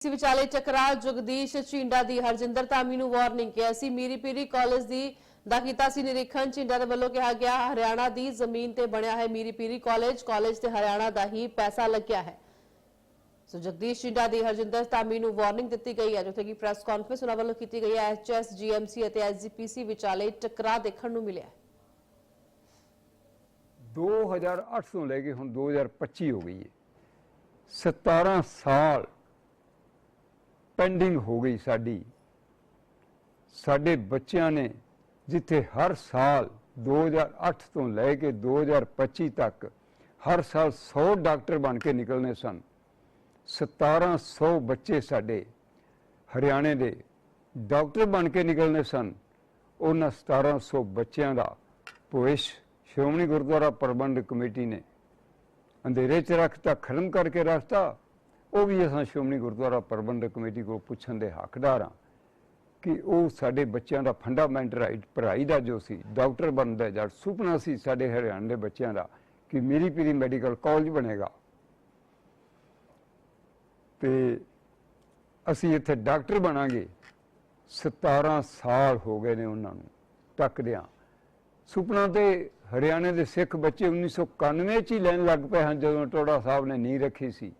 ਸੀ ਵਿਚਾਲੇ ਟਕਰਾਅ, ਜਗਦੀਸ਼ ਚਿੰਡਾ ਦੀ ਹਰਜਿੰਦਰ ਧਾਮੀ ਨੂੰ ਵਾਰਨਿੰਗ ਕਿਹਾ ਸੀ। ਮੀਰੀ ਪੀਰੀ ਕਾਲਜ ਦੀ ਦਾ ਕੀਤਾ ਸੀ ਨਿਰੀਖਣ। ਚਿੰਡਾ ਦੇ ਵੱਲੋਂ ਕਿਹਾ ਗਿਆ, ਹਰਿਆਣਾ ਦੀ ਜ਼ਮੀਨ ਤੇ ਬਣਿਆ ਹੈ ਮੀਰੀ ਪੀਰੀ ਕਾਲਜ। ਕਾਲਜ ਤੇ ਹਰਿਆਣਾ ਦਾ ਹੀ ਪੈਸਾ ਲੱਗਿਆ ਹੈ। ਸੋ ਜਗਦੀਸ਼ ਚਿੰਡਾ ਦੀ ਹਰਜਿੰਦਰ ਧਾਮੀ ਨੂੰ ਵਾਰਨਿੰਗ ਦਿੱਤੀ ਗਈ ਹੈ, ਜਿੱਥੇ ਕਿ ਪ੍ਰੈਸ ਕਾਨਫਰੰਸ ਉਹਨਾਂ ਵੱਲੋਂ ਕੀਤੀ ਗਈ ਹੈ। ਐਚਐਸ, ਜੀਐਮਸੀ ਅਤੇ ਐਸਜੀਪੀਸੀ ਵਿਚਾਲੇ ਟਕਰਾਅ ਦੇਖਣ ਨੂੰ ਮਿਲਿਆ 2008 ਤੋਂ ਲੈ ਕੇ ਹੁਣ 2025 ਹੋ ਗਈ ਹੈ। 17 ਸਾਲ ਪੈਂਡਿੰਗ ਹੋ ਗਈ ਸਾਡੀ। ਸਾਡੇ ਬੱਚਿਆਂ ਨੇ ਜਿੱਥੇ ਹਰ ਸਾਲ 2008 ਤੋਂ ਲੈ ਕੇ 2025 ਤੱਕ ਹਰ ਸਾਲ 100 ਡਾਕਟਰ ਬਣ ਕੇ ਨਿਕਲਨੇ ਸਨ। 1700 ਬੱਚੇ ਸਾਡੇ ਹਰਿਆਣੇ ਦੇ ਡਾਕਟਰ ਬਣ ਕੇ ਨਿਕਲਨੇ ਸਨ। ਉਹਨਾਂ 1700 ਬੱਚਿਆਂ ਦਾ ਭਵਿੱਖ ਸ਼੍ਰੋਮਣੀ ਗੁਰਦੁਆਰਾ ਪ੍ਰਬੰਧਕ ਕਮੇਟੀ ਨੇ ਅੰਧੇਰੇ 'ਚ ਰੱਖਤਾ ਖਤਮ ਕਰਕੇ ਰੱਖਤਾ। ਉਹ ਵੀ ਅਸਾਂ ਸ਼੍ਰੋਮਣੀ ਗੁਰਦੁਆਰਾ ਪ੍ਰਬੰਧਕ ਕਮੇਟੀ ਕੋਲ ਪੁੱਛਣ ਦੇ ਹੱਕਦਾਰ ਹਾਂ ਕਿ ਉਹ ਸਾਡੇ ਬੱਚਿਆਂ ਦਾ ਫੰਡਾਮੈਂਟ ਰਾਈਟ ਪੜ੍ਹਾਈ ਦਾ ਜੋ ਸੀ, ਡਾਕਟਰ ਬਣਦਾ ਜਾਂ ਸੁਪਨਾ ਸੀ ਸਾਡੇ ਹਰਿਆਣੇ ਦੇ ਬੱਚਿਆਂ ਦਾ ਕਿ ਮੇਰੀ ਪੀਰੀ ਮੈਡੀਕਲ ਕਾਲਜ ਬਣੇਗਾ। ਤੇ ਅਸੀਂ ਇੱਥੇ ਡਾਕਟਰ ਬਣਾਂਗੇ। 17 ਸਾਲ ਹੋ ਗਏ ਨੇ ਉਹਨਾਂ ਨੂੰ ਤੱਕਦਿਆਂ ਸੁਪਨਾ ਤੇ ਹਰਿਆਣੇ ਦੇ ਸਿੱਖ ਬੱਚੇ 1991 ਚ ਹੀ ਲੈਣ ਲੱਗ ਪਏ ਹਨ ਜਦੋਂ ਟੋੜਾ ਸਾਹਿਬ ਨੇ ਨੀਂਹ ਰੱਖੀ ਸੀ।